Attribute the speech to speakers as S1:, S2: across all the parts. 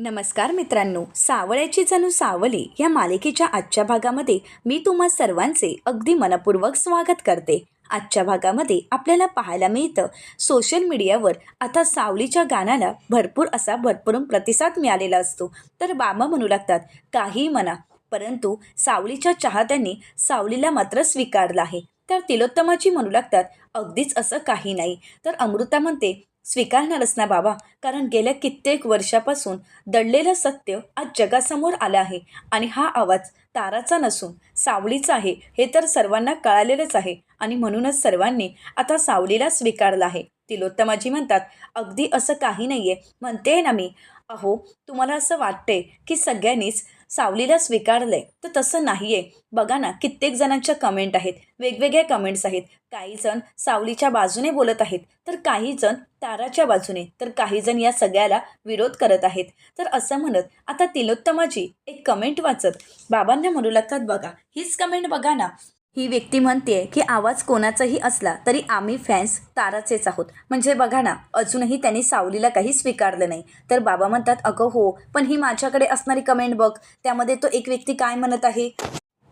S1: नमस्कार मित्रांनो सावळ्याची जणू सावली या मालिकेच्या आजच्या भागामध्ये मी तुम्हा सर्वांचे अगदी मनपूर्वक स्वागत करते. आजच्या भागामध्ये आपल्याला पाहायला मिळतं सोशल मीडियावर आता सावलीच्या गाण्याला भरपूर असा भरपूर प्रतिसाद मिळालेला असतो. तर बाबा म्हणू लागतात काहीही म्हणा. परंतु सावलीच्या चाहत्यांनी सावलीला मात्र स्वीकारला आहे. तर तिलोत्तमाची म्हणू लागतात अगदीच असं काही नाही. तर अमृता म्हणते स्वीकारणारच ना बाबा. कारण गेल्या कित्येक वर्षापासून दडलेलं सत्य आज जगासमोर आलं आहे. आणि हा आवाज ताराचा नसून सावलीचा आहे. हे तर सर्वांना कळालेलंच आहे. आणि म्हणूनच सर्वांनी आता सावलीला स्वीकारलं आहे. तिलोत्तमाजी म्हणतात अगदी असं काही नाही आहे म्हणते ना मी अहो तुम्हाला असं वाटते की सगळ्यांनीच सावलीला स्वीकारलंय. तर तसं नाही आहे बघा ना कित्येक जणांच्या कमेंट आहेत. वेगवेगळ्या कमेंट्स आहेत. काही जण सावलीच्या बाजूने बोलत आहेत. तर काही जण ताराच्या बाजूने. तर काही जण या सगळ्याला विरोध करत आहेत. तर असं म्हणत आता तिलोत्तमाजी एक कमेंट वाचत बाबांना म्हणू लागतात बघा. हीच कमेंट बघा ना. ही व्यक्ती म्हणते की आवाज कोणाचाही असला तरी आम्ही फॅन्स ताराचेच आहोत. म्हणजे बघा ना अजूनही त्यांनी सावलीला काही स्वीकारलं नाही. तर बाबा म्हणतात अगं हो पण ही माझ्याकडे असणारी कमेंट बघ. त्यामध्ये तो एक व्यक्ती काय म्हणत आहे?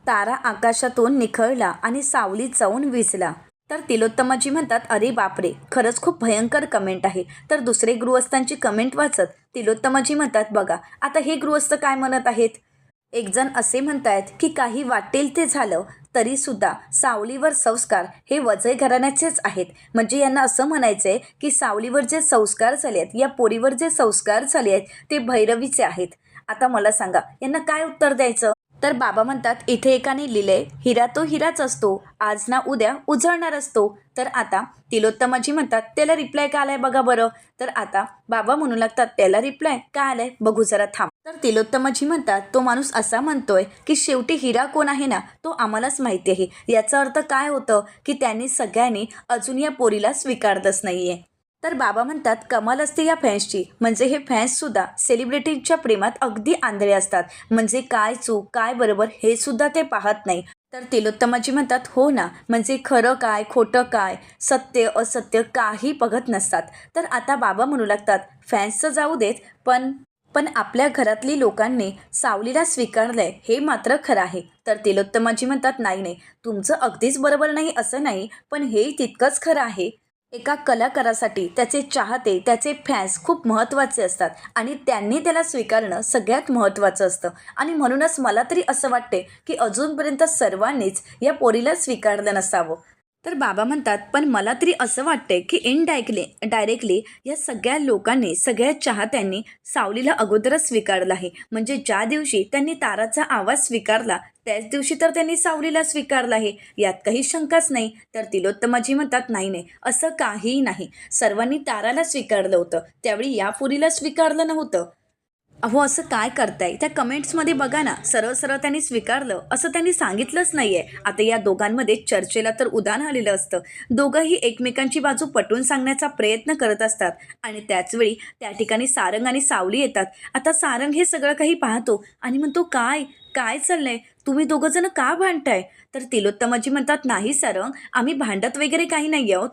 S1: तारा आकाशातून निखळला आणि सावलीत जाऊन विजला. तर तिलोत्तमाजी म्हणतात अरे बापरे खरंच खूप भयंकर कमेंट आहे. तर दुसरे गृहस्थांची कमेंट वाचत तिलोत्तमाजी म्हणतात बघा आता हे गृहस्थ काय म्हणत आहेत? एकजण असे म्हणतायत की काही वाटेल ते झालं तरीसुद्धा सावलीवर संस्कार हे वजय घराण्याचेच आहेत. म्हणजे यांना असं म्हणायचं आहे की सावलीवर जे संस्कार झाले आहेत या पोरीवर जे संस्कार झाले आहेत ते भैरवीचे आहेत. आता मला सांगा यांना काय उत्तर द्यायचं? तर बाबा म्हणतात इथे एकाने लिहिलंय हिरा तो हिराच असतो आज ना उद्या उजळणार असतो. तर आता तिलोत्तमाजी म्हणतात त्याला रिप्लाय का आलाय बघा बरं. तर आता बाबा म्हणू लागतात त्याला रिप्लाय का आलाय? बघू जरा थांब. तर तिलोत्तमाजी म्हणतात तो माणूस असा म्हणतोय की शेवटी हिरा कोण आहे ना तो आम्हालाच माहिती आहे. याचा अर्थ काय होतं की त्यांनी सगळ्यांनी अजून या पोरीला स्वीकारतच नाहीये. तर बाबा म्हणतात कमाल असते या फॅन्सची. म्हणजे हे फॅन्ससुद्धा सेलिब्रिटीच्या प्रेमात अगदी आंधळे असतात. म्हणजे काय चूक काय बरोबर हे सुद्धा ते पाहत नाही. तर तिलोत्तमाजी म्हणतात हो ना म्हणजे खरं काय खोटं काय सत्य असत्य काही बघत नसतात. तर आता बाबा म्हणू लागतात फॅन्सचं जाऊ देत पण पण आपल्या घरातली लोकांनी सावलीला स्वीकारलंय हे मात्र खरं आहे. तर तिलोत्तमाजी म्हणतात नाही नाही तुमचं अगदीच बरोबर नाही असं नाही पण हे तितकंच खरं आहे. एका कलाकारासाठी त्याचे चाहते त्याचे फॅन्स खूप महत्त्वाचे असतात आणि त्यांनी त्याला स्वीकारणं सगळ्यात महत्त्वाचं असतं. आणि म्हणूनच मला तरी असं वाटते की अजूनपर्यंत सर्वांनीच या पोरीला स्वीकारलं नसावं. तर बाबा म्हणतात पण मला तरी असं वाटतंय की इनडायरेक्टली डायरेक्टली या सगळ्या लोकांनी सगळ्या चाहत्यांनी सावलीला अगोदरच स्वीकारलं आहे. म्हणजे ज्या दिवशी त्यांनी ताराचा आवाज स्वीकारला त्याच दिवशी तर त्यांनी सावलीला स्वीकारलं आहे. यात काही शंकाच नाही. तर तिलोत्तमाजी म्हणतात नाही नाही असं काहीही नाही. सर्वांनी ताराला स्वीकारलं होतं. त्यावेळी या पुरीला स्वीकारलं नव्हतं. अहो असं काय करताय? त्या कमेंट्समध्ये बघा ना सरळ सरळ त्यांनी स्वीकारलं. असं त्यांनी सांगितलंच नाही आहे आता या दोघांमध्ये चर्चेला तर उदान आलेलं असतं. दोघंही एकमेकांची बाजू पटवून सांगण्याचा प्रयत्न करत असतात. आणि त्याचवेळी त्या ठिकाणी सारंग आणि सावली येतात. आता सारंग हे सगळं काही पाहतो आणि म्हणतो काय? काय चाललंय? तुम्ही दोघंजणं का भांडताय? तर तिलोत्तमाजी म्हणतात नाही सारंग आम्ही भांडत वगैरे काही नाही आहोत.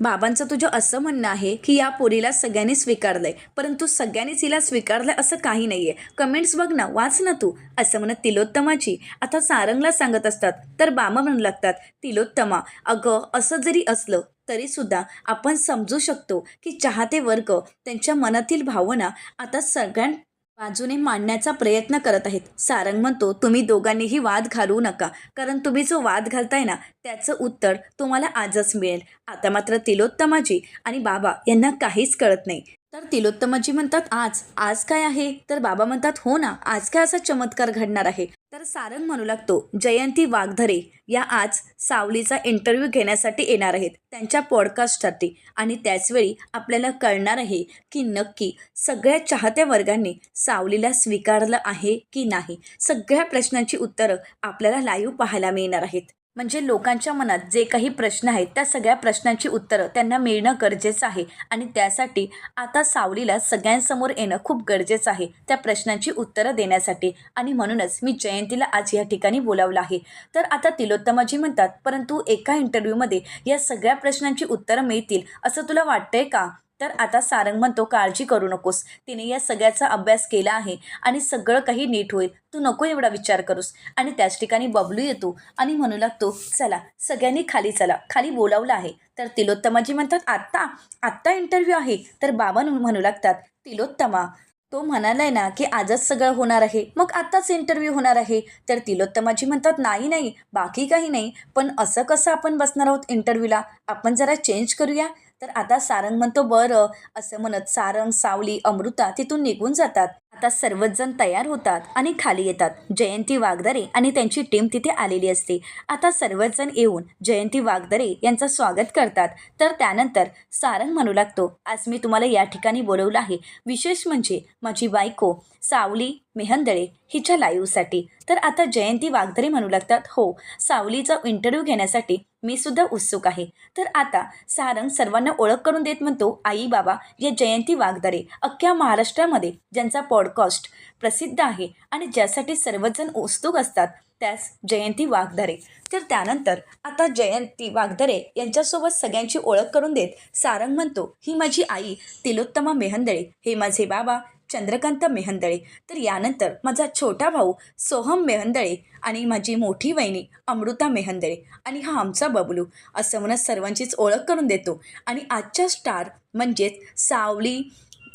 S1: बाबांचं तुझं असं म्हणणं आहे की या पोरीला सगळ्यांनी स्वीकारलंय परंतु सगळ्यांनीच हिला स्वीकारलंय असं काही नाही आहे कमेंट्स बघ ना वाच ना तू. असं म्हणत तिलोत्तमाची आता सारंगला सांगत असतात तर बामा म्हणू लागतात तिलोत्तमा अगं असं जरी असलं तरीसुद्धा आपण समजू शकतो की चाहते वर्ग त्यांच्या मनातील भावना आता सगळ्यां बाजूने मांडण्याचा प्रयत्न करत आहेत. सारंग म्हणतो तुम्ही दोघांनीही वाद घालवू नका. कारण तुम्ही जो वाद घालताय ना त्याचं उत्तर तुम्हाला आजच मिळेल. आता मात्र तिलोत्तमाजी आणि बाबा यांना काहीच कळत नाही. तर तिलोत्तमाजी म्हणतात आज आज काय आहे? तर बाबा म्हणतात हो ना आज काय असा चमत्कार घडणार आहे? तर सारंग म्हणू लागतो जयंती वाघधरे या आज सावलीचा इंटरव्ह्यू घेण्यासाठी येणार आहेत. त्यांच्या पॉडकास्टसाठी आणि त्याचवेळी आपल्याला कळणार आहे की नक्की सगळ्या चाहत्या वर्गांनी सावलीला स्वीकारलं आहे की नाही. सगळ्या प्रश्नांची उत्तरं आपल्याला लाईव्ह पाहायला मिळणार आहेत. म्हणजे लोकांच्या मनात जे काही प्रश्न आहेत त्या सगळ्या प्रश्नांची उत्तरं त्यांना मिळणं गरजेचं आहे. आणि त्यासाठी आता सावलीला सगळ्यांसमोर येणं खूप गरजेचं आहे त्या प्रश्नांची उत्तरं देण्यासाठी. आणि म्हणूनच मी जयंतीला आज या ठिकाणी बोलावलं आहे. तर आता तिलोत्तमाजी म्हणतात परंतु एका इंटरव्ह्यूमध्ये या सगळ्या प्रश्नांची उत्तरं मिळतील असं तुला वाटतंय का? तर आता सारंग म्हणतो काळजी करू नकोस. तिने या सगळ्याचा अभ्यास केला आहे आणि सगळं काही नीट होईल. तू नको एवढा विचार करूस. आणि त्याच ठिकाणी बबलू येतो आणि म्हणू लागतो चला सगळ्यांनी खाली चला. खाली बोलावलं आहे. तर तिलोत्तमाजी म्हणतात आत्ता आत्ता इंटरव्ह्यू आहे. तर बाबा म्हणू लागतात तिलोत्तमा तो म्हणालाय ना की आजच सगळं होणार आहे. मग आत्ताच इंटरव्ह्यू होणार आहे. तर तिलोत्तमाजी म्हणतात नाही नाही बाकी काही नाही. पण असं कसं आपण बसणार आहोत इंटरव्ह्यूला आपण जरा चेंज करूया. तर आता सारंग म्हणतो बरं असं म्हणत सारंग सावली अमृता तिथून निघून जातात. आता सर्वच जण तयार होतात आणि खाली येतात. जयंती वागदरे आणि त्यांची टीम तिथे आलेली असते. आता सर्वच जण येऊन जयंती वागदरे यांचं स्वागत करतात. तर त्यानंतर सारंग म्हणू लागतो आज मी तुम्हाला या ठिकाणी बोलवलं आहे. विशेष म्हणजे माझी बायको सावली मेहंदळे हिच्या लाईव्हसाठी. तर आता जयंती वागदरे म्हणू लागतात हो सावलीचा इंटरव्ह्यू घेण्यासाठी मी सुद्धा उत्सुक आहे. तर आता सारंग सर्वांना ओळख करून देत म्हणतो आई बाबा या जयंती वागदरे अख्ख्या महाराष्ट्रामध्ये ज्यांचा पॉडकास्ट प्रसिद्ध आहे आणि ज्यासाठी सर्वजण उत्सुक असतात त्यास जयंती वाघदरे. तर त्यानंतर आता जयंती वाघदरे यांच्यासोबत सगळ्यांची ओळख करून देत सारंग म्हणतो ही माझी आई तिलोत्तमा मेहंदळे हे माझे बाबा चंद्रकांत मेहंदळे. तर यानंतर माझा छोटा भाऊ सोहम मेहंदळे आणि माझी मोठी वहिनी अमृता मेहंदळे आणि हा आमचा बबलू असं म्हणत सर्वांचीच ओळख करून देतो. आणि आजच्या स्टार म्हणजेच सावली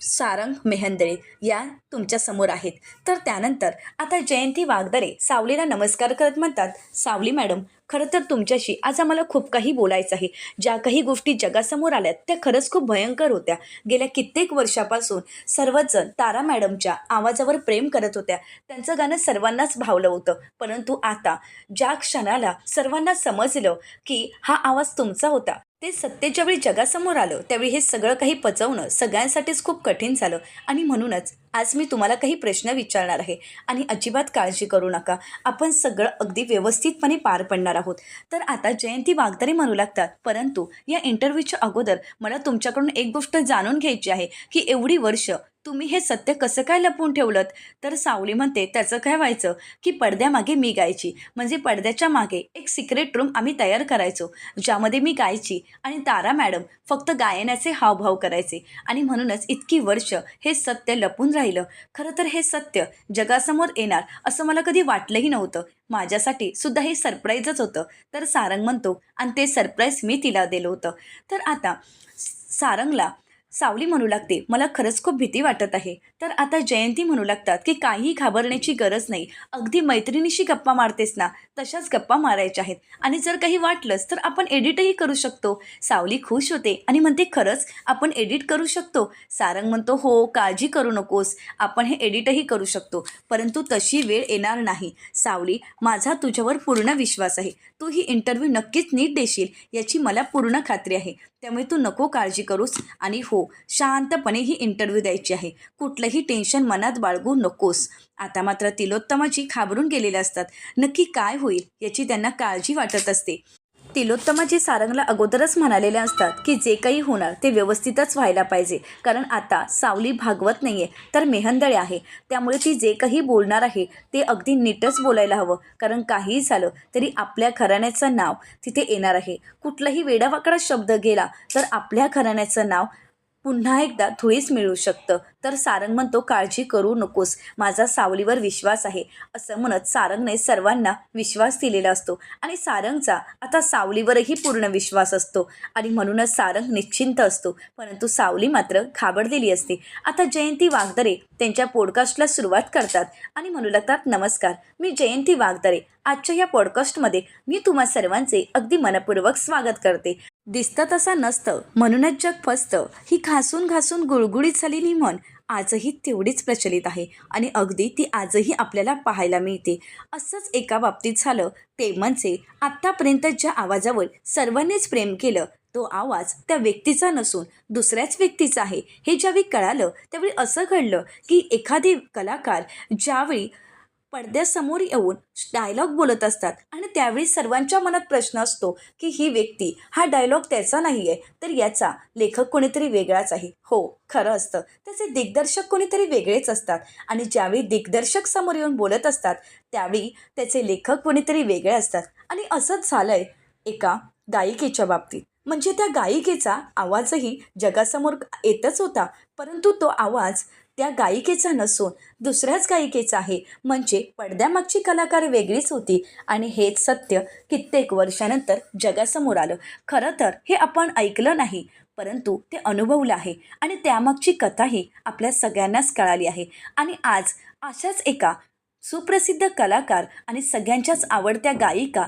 S1: सारंग मेहंदळे या तुमच्यासमोर आहेत. तर त्यानंतर आता जयंती वागदरे सावलीला नमस्कार करत म्हणतात. सावली मॅडम खरं तर तुमच्याशी आज आम्हाला खूप काही बोलायचं आहे. ज्या काही गोष्टी जगासमोर आल्यात त्या खरंच खूप भयंकर होत्या. गेल्या कित्येक वर्षापासून सर्वजण तारा मॅडमच्या आवाजावर प्रेम करत होत्या. त्यांचं गाणं सर्वांनाच भावलं होतं. परंतु आता ज्या क्षणाला सर्वांना समजलं की हा आवाज तुमचा होता ते सत्य ज्यावेळी जगासमोर आलं त्यावेळी हे सगळं काही पचवणं सगळ्यांसाठीच खूप कठीण झालं. आणि म्हणूनच आज मी तुम्हाला काही प्रश्न विचारणार आहे. आणि अजिबात काळजी करू नका. आपण सगळं अगदी व्यवस्थितपणे पार पडणार आहोत. तर आता जयंती वागदारे म्हणू लागतात परंतु या इंटरव्ह्यूच्या अगोदर मला तुमच्याकडून एक गोष्ट जाणून घ्यायची आहे की एवढी वर्ष तुम्ही हे सत्य कसं काय लपवून ठेवलं तर सावली म्हणते त्याचं काय व्हायचं? की पडद्यामागे मी गायची. म्हणजे पडद्याच्या मागे एक सिक्रेट रूम आम्ही तयार करायचो ज्यामध्ये मी गायची आणि तारा मॅडम फक्त गायनाचे हावभाव करायचे. आणि म्हणूनच इतकी वर्ष हे सत्य लपून राहिलं. खरं तर हे सत्य जगासमोर येणार असं मला कधी वाटलंही नव्हतं. माझ्यासाठी सुद्धा हे सरप्राईजच होतं. तर सारंग म्हणतो आणि ते सरप्राईज मी तिला दिलं होतं. तर आता सारंगला सावली म्हणू लागते मला खरंच खूप भीती वाटत आहे. तर आता जयंती म्हणू लागतात की काही घाबरण्याची गरज नाही. अगदी मैत्रिणीशी गप्पा मारतेस ना तशाच गप्पा मारायच्या आहेत. आणि जर काही वाटलंच तर आपण एडिटही करू शकतो. सावली खुश होते आणि म्हणते खरंच आपण एडिट करू शकतो. सारंग म्हणतो हो काळजी करू नकोस आपण हे एडिटही करू शकतो. परंतु तशी वेळ येणार नाही. सावली माझा तुझ्यावर पूर्ण विश्वास आहे. तू ही इंटरव्ह्यू नक्कीच नीट देशील याची मला पूर्ण खात्री आहे. त्यामुळे तू नको काळजी करूस. आणि हो शांतपणे ही इंटरव्ह्यू द्यायची आहे. कुठलंही टेन्शन मनात बाळगू नकोस. आता मात्र तिलोत्तमाची घाबरून गेलेले असतात. नक्की काय होईल याची त्यांना काळजी वाटत असते. तिलोत्तमाजी सारंगला अगोदरच म्हणालेले असतात की जे काही होणार ते व्यवस्थितच व्हायला पाहिजे. कारण आता सावली भागवत नाही आहे तर मेहंदळे आहे. त्यामुळे ती जे काही बोलणार आहे ते अगदी नीटच बोलायला हवं. कारण काहीही झालं तरी आपल्या घराण्याचं नाव तिथे येणार आहे. कुठलाही वेडावाकडा शब्द गेला तर आपल्या घराण्याचं नाव पुन्हा एकदा धुळीस मिळू शकतं. तर सारंग म्हणतो काळजी करू नकोस. माझा सावलीवर विश्वास आहे. असं म्हणत सारंगने सर्वांना विश्वास दिलेला असतो. आणि सारंगचा आता सावलीवरही पूर्ण विश्वास असतो. आणि म्हणूनच सारंग निश्चिंत असतो. परंतु सावली मात्र घाबरलेली असते. आता जयंती वाघदरे त्यांच्या पॉडकास्टला सुरुवात करतात. आणि म्हणू लागतात नमस्कार. मी जयंती वाघदरे आजच्या या पॉडकास्टमध्ये मी तुम्हा सर्वांचे अगदी मनपूर्वक स्वागत करते. दिसतं तसा नसतं. म्हणूनच जग फसतं. ही घासून घासून गुळगुळीत झालेली म्हण आजही तेवढीच प्रचलित आहे आणि अगदी ती आजही आपल्याला पाहायला मिळते. असंच एका बाबतीत झालं ते म्हणजे आत्तापर्यंत ज्या आवाजावर सर्वांनीच प्रेम केलं तो आवाज त्या व्यक्तीचा नसून दुसऱ्याच व्यक्तीचा आहे. हे ज्यावेळी कळालं त्यावेळी असं घडलं की एखादी कलाकार ज्यावेळी पडद्यासमोर येऊन डायलॉग बोलत असतात. आणि त्यावेळी सर्वांच्या मनात प्रश्न असतो की ही व्यक्ती हा डायलॉग त्याचा नाही आहे तर याचा लेखक कोणीतरी वेगळाच आहे. हो खरं असतं. त्याचे दिग्दर्शक कोणीतरी वेगळेच असतात. आणि ज्यावेळी दिग्दर्शक समोर येऊन बोलत असतात त्यावेळी त्याचे लेखक कोणीतरी वेगळे असतात. आणि असंच झालंय एका गायिकेच्या बाबतीत. म्हणजे त्या गायिकेचा आवाजही जगासमोर येतच होता परंतु तो आवाज त्या गायिकेचा नसून दुसऱ्याच गायिकेचा आहे. म्हणजे पडद्यामागची कलाकार वेगळीच होती आणि हेच सत्य कित्येक वर्षानंतर जगासमोर आलं. खरं तर हे आपण ऐकलं नाही परंतु ते अनुभवलं आहे आणि त्यामागची कथाही आपल्या सगळ्यांनाच कळाली आहे. आणि आज अशाच एका सुप्रसिद्ध कलाकार आणि सगळ्यांच्याच आवडत्या गायिका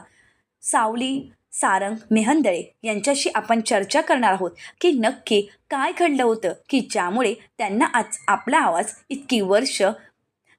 S1: सावली सारंग मेहंदळे यांच्याशी आपण चर्चा करणार आहोत की नक्की काय घडलं होतं की ज्यामुळे त्यांना आज आपला आवाज इतकी वर्ष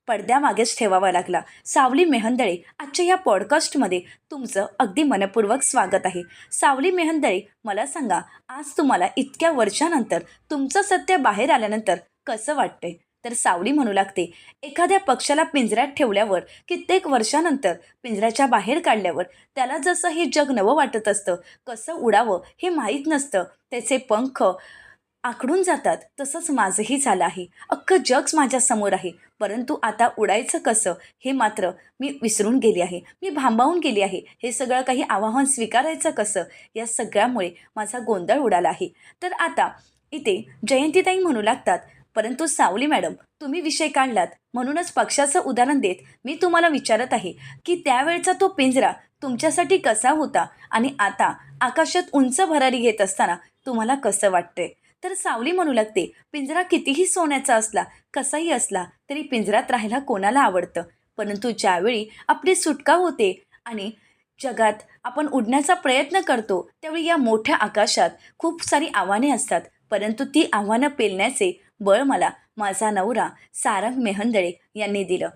S1: पडद्यामागेच ठेवावा लागला. सावली मेहंदळे आजच्या या पॉडकास्टमध्ये तुमचं अगदी मनपूर्वक स्वागत आहे. सावली मेहंदळे मला सांगा आज तुम्हाला इतक्या वर्षानंतर तुमचं सत्य बाहेर आल्यानंतर कसं वाटतंय? तर सावली म्हणू लागते एखाद्या पक्षाला पिंजऱ्यात ठेवल्यावर कित्येक वर्षानंतर पिंजऱ्याच्या बाहेर काढल्यावर त्याला जसं हे जग नवं वाटत असतं कसं उडावं हे माहीत नसतं. त्याचे पंख आखडून जातात तसंच माझंही झालं आहे. अख्खं जगच माझ्यासमोर आहे. परंतु आता उडायचं कसं हे मात्र मी विसरून गेली आहे. मी भांबावून गेली आहे. हे सगळं काही आवाहन स्वीकारायचं कसं? या सगळ्यामुळे माझा गोंधळ उडाला आहे. तर आता इथे जयंतीताई म्हणू लागतात परंतु सावली मॅडम तुम्ही विषय काढलात. म्हणूनच पक्षाचं उदाहरण देत मी तुम्हाला विचारत आहे की त्यावेळचा तो पिंजरा तुमच्यासाठी कसा होता आणि आता आकाशात उंच भरारी घेत असताना तुम्हाला कसं वाटतंय? तर सावली म्हणू लागते पिंजरा कितीही सोन्याचा असला कसाही असला तरी पिंजरात राहायला कोणाला आवडतं? परंतु ज्यावेळी आपली सुटका होते आणि जगात आपण उडण्याचा प्रयत्न करतो त्यावेळी या मोठ्या आकाशात खूप सारी आव्हाने असतात. परंतु ती आव्हानं पेलण्याचे बळ मला माझा नवरा सारंग मेहंदळे यांनी दिलं.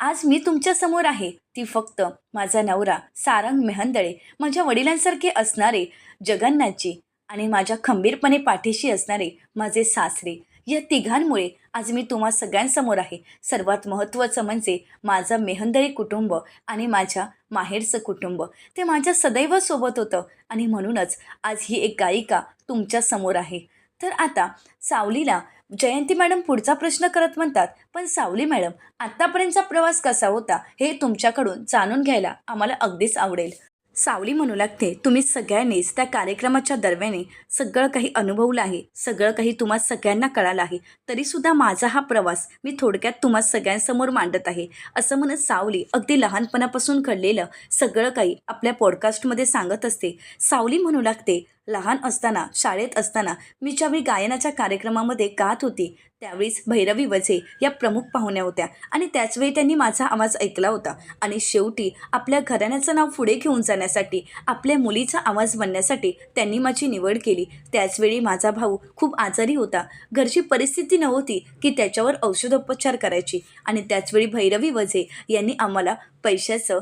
S1: आज मी तुमच्यासमोर आहे. ती फक्त माझा नवरा सारंग मेहंदळे माझ्या वडिलांसारखे असणारे जगन्नाथजी आणि माझ्या खंबीरपणे पाठीशी असणारे माझे सासरे. या तिघांमुळे आज मी तुम्हा सगळ्यांसमोर आहे. सर्वात महत्त्वाचं म्हणजे माझं मेहंदळी कुटुंब आणि माझ्या माहेरचं कुटुंब. ते माझ्या सदैव सोबत होतं आणि म्हणूनच आज ही एक गायिका तुमच्यासमोर आहे. तर आता सावलीला जयंती मॅडम पुढचा प्रश्न करत म्हणतात पण सावली मॅडम आत्तापर्यंतचा प्रवास कसा होता हे तुमच्याकडून जाणून घ्यायला आम्हाला अगदीच आवडेल. सावली म्हणू लागते तुम्ही सगळ्यांनीच त्या कार्यक्रमाच्या दरम्याने सगळं काही अनुभवलं आहे सगळं काही तुम्हा सगळ्यांना कळालं आहे तरीसुद्धा माझा हा प्रवास मी थोडक्यात तुम्हा सगळ्यांसमोर मांडत आहे. असं म्हणत सावली अगदी लहानपणापासून घडलेलं सगळं काही आपल्या पॉडकास्टमध्ये सांगत असते. सावली म्हणू लागते लहान असताना शाळेत असताना मी ज्यावेळी गायनाच्या कार्यक्रमामध्ये गात होती त्यावेळीच भैरवी वझे या प्रमुख पाहुण्या होत्या आणि त्याचवेळी त्यांनी माझा आवाज ऐकला होता. आणि शेवटी आपल्या घराण्याचं नाव पुढे घेऊन जाण्यासाठी आपल्या मुलीचा आवाज बनण्यासाठी त्यांनी माझी निवड केली. त्याचवेळी माझा भाऊ खूप आजारी होता. घरची परिस्थिती नव्हती की त्याच्यावर औषधोपचार करायची. आणि त्याचवेळी भैरवी वझे यांनी आम्हाला पैशाचं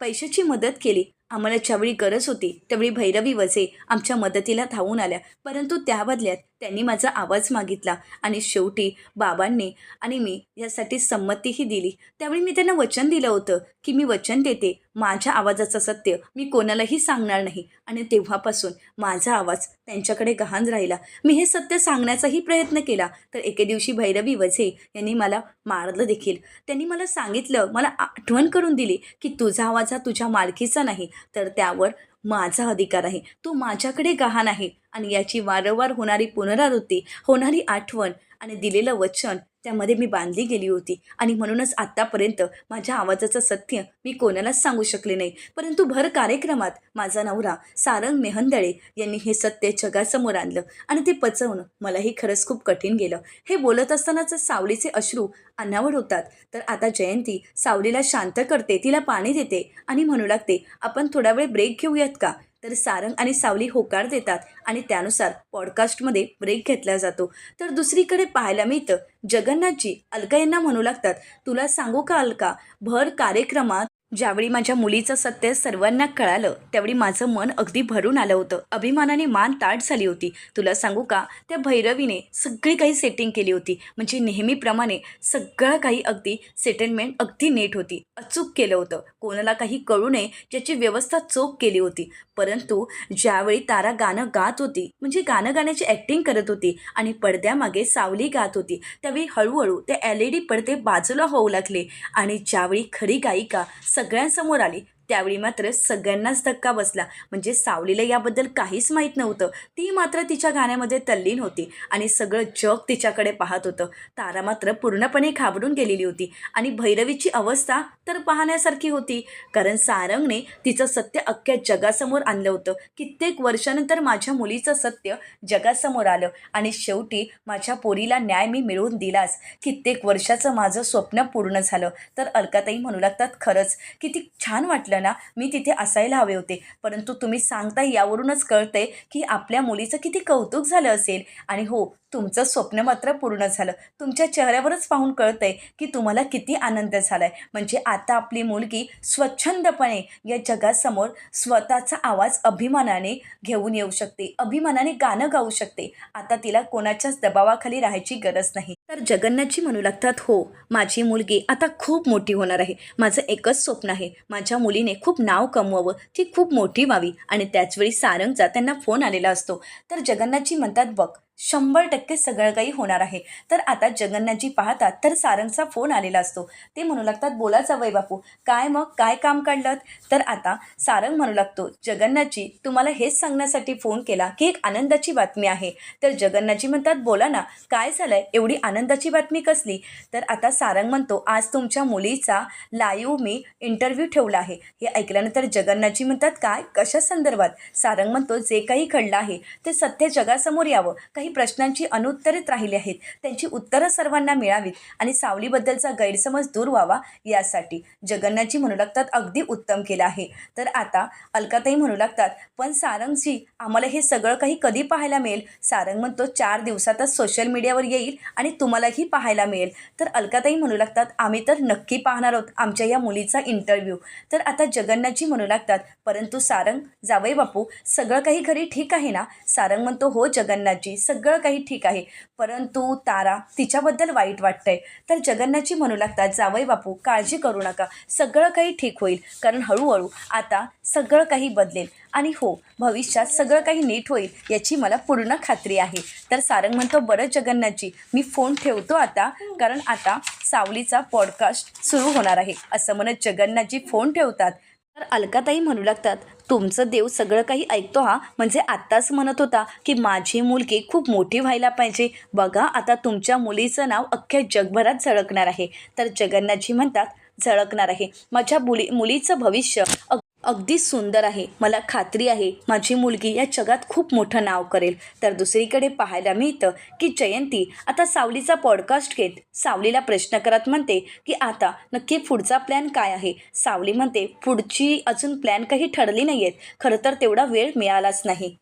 S1: पैशाची मदत केली. आम्हाला ज्यावेळी गरज होती. त्यावेळी भैरवी वझे आमच्या मदतीला धावून आल्या. परंतु त्या बदल्यात त्यांनी माझा आवाज मागितला आणि शेवटी बाबांनी आणि मी यासाठी संमतीही दिली. त्यावेळी मी त्यांना वचन दिलं होतं की मी वचन देते. माझ्या आवाजाचं सत्य मी कोणालाही सांगणार नाही. आणि तेव्हापासून माझा आवाज त्यांच्याकडे गहाण राहिला. मी हे सत्य सांगण्याचाही प्रयत्न केला. तर एके दिवशी भैरवी वझे यांनी मला मारलं देखील. त्यांनी मला सांगितलं मला आठवण करून दिली की तुझा आवाज हा तुझ्या मालकीचा नाही. तर त्यावर माझा अधिकार आहे. तो माझ्याकडे गहाण आहे. आणि याची वारंवार होणारी पुनरावृत्ती होणारी आठवण आणि दिलेलं वचन त्यामध्ये मी बांधली गेली होती. आणि म्हणूनच आत्तापर्यंत माझ्या आवाजाचं सत्य मी कोणालाच सांगू शकले नाही. परंतु भर कार्यक्रमात माझा नवरा सारंग मेहंदळे यांनी हे सत्य जगासमोर आणलं आणि ते पचवणं मलाही खरंच खूप कठीण गेलं. हे बोलत असतानाच सावलीचे अश्रू अनावड होतात तर आता जयंती सावलीला शांत करते तिला पाणी देते आणि म्हणू लागते आपण थोडा वेळ ब्रेक घेऊयात का? तर सारंग आणि सावली होकार देतात आणि त्यानुसार पॉडकास्टमध्ये ब्रेक घेतला जातो. तर दुसरीकडे पाहायला मिळतं जगन्नाथजी अलका यांना म्हणू लागतात तुला सांगू का अलका भर कार्यक्रमात ज्यावेळी माझ्या मुलीचं सत्य सर्वांना कळालं त्यावेळी माझं मन अगदी भरून आलं होतं. अभिमानाने मान ताट झाली होती. तुला सांगू का त्या भैरवीने सगळी काही सेटिंग केली होती. म्हणजे नेहमीप्रमाणे सगळं काही अगदी सेटलमेंट अगदी नीट होती. अचूक केलं होतं. कोणाला काही कळू नये ज्याची व्यवस्था चोख केली होती. परंतु ज्यावेळी तारा गाणं गात होती म्हणजे गाणं गाण्याची ॲक्टिंग करत होती आणि पडद्यामागे सावली गात होती त्यावेळी हळूहळू ते एल ई डी पडदे बाजूला होऊ लागले. आणि ज्यावेळी खरी गायिका सगळ्यांसमोर आली. त्यावेळी मात्र सगळ्यांनाच धक्का बसला. म्हणजे सावलीला याबद्दल काहीच माहीत नव्हतं. ती मात्र तिच्या गाण्यामध्ये तल्लीन होती आणि सगळं जग तिच्याकडे पाहत होतं. तारा मात्र पूर्णपणे घाबरून गेलेली होती आणि भैरवीची अवस्था तर पाहण्यासारखी होती. कारण सारंगने तिचं सत्य अख्ख्या जगासमोर आणलं होतं. कित्येक वर्षानंतर माझ्या मुलीचं सत्य जगासमोर आलं आणि शेवटी माझ्या पोरीला न्याय मी मिळवून दिलाच. कित्येक वर्षाचं माझं स्वप्न पूर्ण झालं. तर अलकाताई म्हणू लागतात खरंच किती छान वाटलं. ना मी तिथे असायला हवे होते. परंतु तुम्ही सांगता यावरूनच कळतंय की आपल्या मुलीचं किती कौतुक झालं असेल. आणि हो तुमचं स्वप्न मात्र पूर्ण झालं. तुमच्या चेहऱ्यावरच पाहून कळतंय की तुम्हाला किती आनंद झाला आहे म्हणजे आता आपली मुलगी स्वच्छंदपणे या जगासमोर स्वतःचा आवाज अभिमानाने घेऊन येऊ शकते. अभिमानाने गाणं गाऊ शकते. आता तिला कोणाच्याच दबावाखाली राहायची गरज नाही. तर जगन्नाथजी म्हणू लागतात हो माझी मुलगी आता खूप मोठी होणार आहे. माझं एकच स्वप्न आहे. माझ्या मुलीने खूप नाव कमवावं. ती खूप मोठी व्हावी. आणि त्याचवेळी सारंगचा त्यांना फोन आलेला असतो. तर जगन्नाथजी म्हणतात बघ शंभर टक्के सगळं काही होणार आहे. तर आता जगन्नाथजी पाहतात तर सारंगचा फोन आलेला असतो. ते म्हणू लागतात बोला जावई बापू. काय मग? काय काम काढलं तर आता सारंग म्हणू लागतो जगन्नाथजी तुम्हाला हेच सांगण्यासाठी फोन केला की एक आनंदाची बातमी आहे. तर जगन्नाथजी म्हणतात बोला ना काय झालंय? एवढी आनंदाची बातमी कसली? तर आता सारंग म्हणतो आज तुमच्या मुलीचा लाईव्ह मी इंटरव्ह्यू ठेवला आहे. हे ऐकल्यानंतर जगन्नाथजी म्हणतात काय? कशा संदर्भात? सारंग म्हणतो जे काही घडलं आहे ते सत्य जगासमोर यावं. काही प्रश्नांची अनुत्तरित राहिली आहेत. त्यांची उत्तरं सर्वांना मिळावीत आणि सावलीबद्दलचा गैरसमज दूर व्हावा यासाठी जगन्नाथजी म्हणू लागतात अगदी उत्तम केलं आहे. तर आता अलकाताई म्हणू लागतात पण सारंगजी आम्हाला हे सगळं काही कधी पाहायला मिळेल सारंग म्हणतो चार दिवसातच सोशल मीडियावर येईल आणि तुम्हालाही पाहायला मिळेल तर अलकाताई म्हणू लागतात आम्ही तर नक्की पाहणार आहोत आमच्या या मुलीचा इंटरव्ह्यू तर आता जगन्नाथजी म्हणू लागतात परंतु सारंग जावई बापू सगळं काही घरी ठीक आहे ना सारंग म्हणतो हो जगन्नाथजी सगळं काही ठीक आहे. परंतु तारा तिच्याबद्दल वाईट वाटतंय. तर जगन्नाथजी म्हणू लागतात जावई बापू काळजी करू नका. सगळं काही ठीक होईल. कारण हळूहळू आता सगळं काही बदलेल. आणि हो भविष्यात सगळं काही नीट होईल याची मला पूर्ण खात्री आहे. तर सारंग म्हणतो बरं जगन्नाथजी मी फोन ठेवतो आता. कारण आता सावलीचा पॉडकास्ट सुरू होणार आहे. असं म्हणत जगन्नाथजी फोन ठेवतात. तर अलकाताई म्हणू लागतात तुमचं देव सगळं काही ऐकतो हा? म्हणजे आत्ताच म्हणत होता की माझी मुलगी खूप मोठी व्हायला पाहिजे. बघा आता तुमच्या मुलीचं नाव अख्ख्या जगभरात झळकणार आहे. तर जगन्नाथजी म्हणतात झळकणार आहे. माझ्या मुली मुलीचं भविष्य अग अगदी सुंदर आहे. मला खात्री आहे माझी मुलगी या जगात खूप मोठं नाव करेल. तर दुसरीकडे पाहायला मिळतं की जयंती आता सावलीचा पॉडकास्ट घेत. सावलीला प्रश्न करत म्हणते की आता नक्की पुढचा प्लॅन काय आहे? सावली म्हणते पुढची अजून प्लॅन काही ठरली नाही आहेत खरं तर तेवढा वेळ मिळालाच नाही.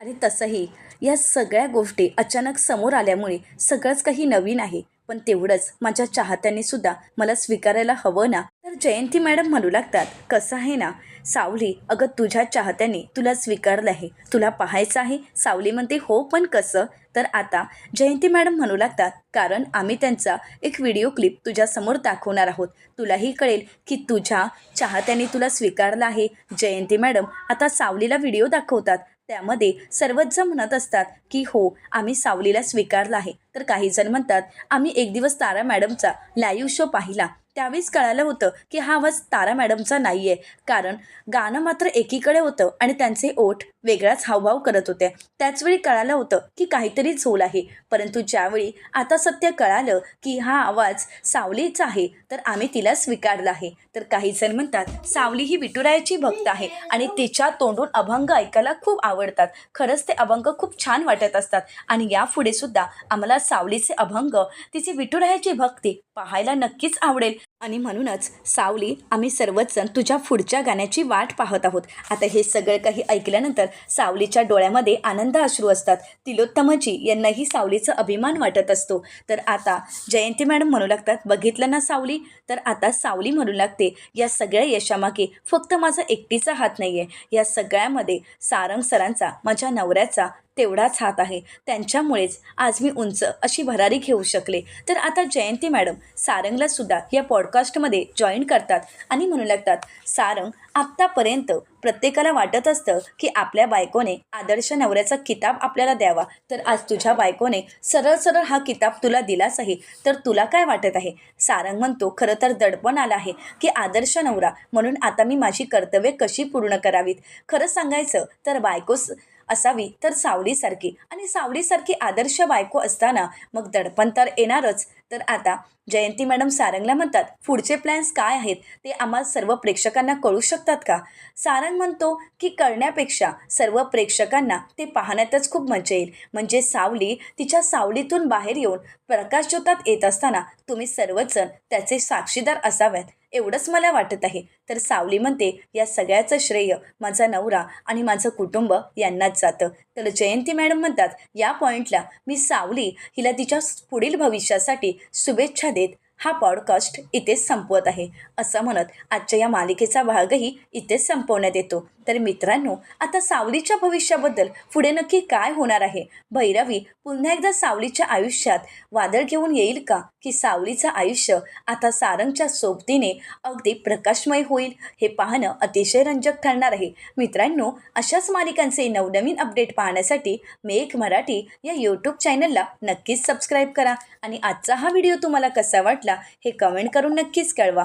S1: आणि तसंही या सगळ्या गोष्टी अचानक समोर आल्यामुळे सगळंच काही नवीन आहे. पण तेवढंच माझ्या चाहत्यांनी सुद्धा मला स्वीकारायला हवं ना? तर जयंती मॅडम म्हणू लागतात कसं आहे ना? सावली अगं तुझ्या चाहत्यांनी तुला स्वीकारलं आहे. तुला पाहायचं आहे? सावली म्हणते हो पण कसं? तर आता जयंती मॅडम म्हणू लागतात कारण आम्ही त्यांचा एक व्हिडिओ क्लिप तुझ्यासमोर दाखवणार आहोत. तुलाही कळेल की तुझ्या चाहत्यांनी तुला स्वीकारलं आहे. जयंती मॅडम आता सावलीला व्हिडिओ दाखवतात. त्यामध्ये सर्वच जण म्हणत असतात की हो आम्ही सावलीला स्वीकारलं आहे. तर काही जण म्हणतात आम्ही एक दिवस तारा मॅडमचा लाईव्ह शो पाहिला. त्यावेळीच कळालं होतं की हा आवाज तारा मॅडमचा नाही आहे कारण गाणं मात्र एकीकडे होतं आणि त्यांचे ओठ वेगळाच हावभाव करत होते. त्याचवेळी कळालं होतं की काहीतरी झोल आहे. परंतु ज्यावेळी आता सत्य कळालं की हा आवाज सावलीचा आहे तर आम्ही तिला स्वीकारला आहे. तर काही जण म्हणतात सावली ही विठुरायाची भक्त आहे आणि तिच्या तोंडून अभंग ऐकायला खूप आवडतात. खरंच ते अभंग खूप छान वाटत असतात. आणि यापुढे सुद्धा आम्हाला सावलीचे अभंग तिची विठुरायाची भक्ती पाहायला नक्कीच आवडेल. आणि म्हणूनच सावली आम्ही सर्वचजण तुझ्या पुढच्या गाण्याची वाट पाहत आहोत. आता हे सगळं काही ऐकल्यानंतर सावलीच्या डोळ्यामध्ये आनंद अश्रू असतात. तिलोत्तमजी यांनाही सावलीचा अभिमान वाटत असतो. तर आता जयंती मॅडम म्हणू लागतात बघितलं ना सावली? तर आता सावली म्हणू लागते या सगळ्या यशामागे फक्त माझा एकटीचा हात नाही आहे या सगळ्यामध्ये सारंग सरांचा माझ्या नवऱ्याचा तेवढाच हात आहे. त्यांच्यामुळेच आज मी उंच अशी भरारी घेऊ शकले. तर आता जयंती मॅडम सारंगला सुद्धा या पॉडकास्टमध्ये जॉईन करतात आणि म्हणू लागतात सारंग आत्तापर्यंत प्रत्येकाला वाटत असतं की आपल्या बायकोने आदर्श नवऱ्याचा किताब आपल्याला द्यावा. तर आज तुझ्या बायकोने सरळ सरळ हा किताब तुला दिलाच आहे. तर तुला काय वाटत आहे? सारंग म्हणतो खरं तर दडपण आलं आहे की आदर्श नवरा म्हणून आता मी माझी कर्तव्य कशी पूर्ण करावीत? खरं सांगायचं तर बायकोस असावी. तर सावलीसारखी. आणि सावलीसारखी आदर्श बायको असताना मग दडपण तर येणारच. तर आता जयंती मॅडम सारंगला म्हणतात पुढचे प्लॅन्स काय आहेत ते आम्हा सर्व प्रेक्षकांना कळू शकतात का? सारंग म्हणतो की कळण्यापेक्षा सर्व प्रेक्षकांना ते पाहण्यातच खूप मजा येईल. म्हणजे सावली तिच्या सावलीतून बाहेर येऊन प्रकाशज्योतात येत असताना तुम्ही सर्वजण त्याचे साक्षीदार असाव्यात. एवढंच मला वाटत आहे. तर सावली म्हणते या सगळ्याचं श्रेय माझा नवरा आणि माझं कुटुंब यांनाच जातं. तर जयंती मॅडम म्हणतात या पॉईंटला मी सावली हिला तिच्या पुढील भविष्यासाठी शुभेच्छा देत हा पॉडकास्ट इथेच संपवत आहे. असं म्हणत आजच्या या मालिकेचा भागही इथेच संपवण्यात येतो. तर मित्रांनो आता सावलीच्या भविष्याबद्दल पुढे नक्की काय होणार आहे? भैरवी पुन्हा एकदा सावलीच्या आयुष्यात वादळ घेऊन येईल का? की सावलीचं आयुष्य आता सारंगच्या सोबतीने अगदी प्रकाशमय होईल? हे पाहणं अतिशय रंजक ठरणार आहे. मित्रांनो अशाच मालिकांचे नवनवीन अपडेट पाहण्यासाठी मेघ मराठी या यूट्यूब चॅनलला नक्कीच सबस्क्राईब करा. आणि आजचा हा व्हिडिओ तुम्हाला कसा वाटला हे कमेंट करून नक्कीच कळवा.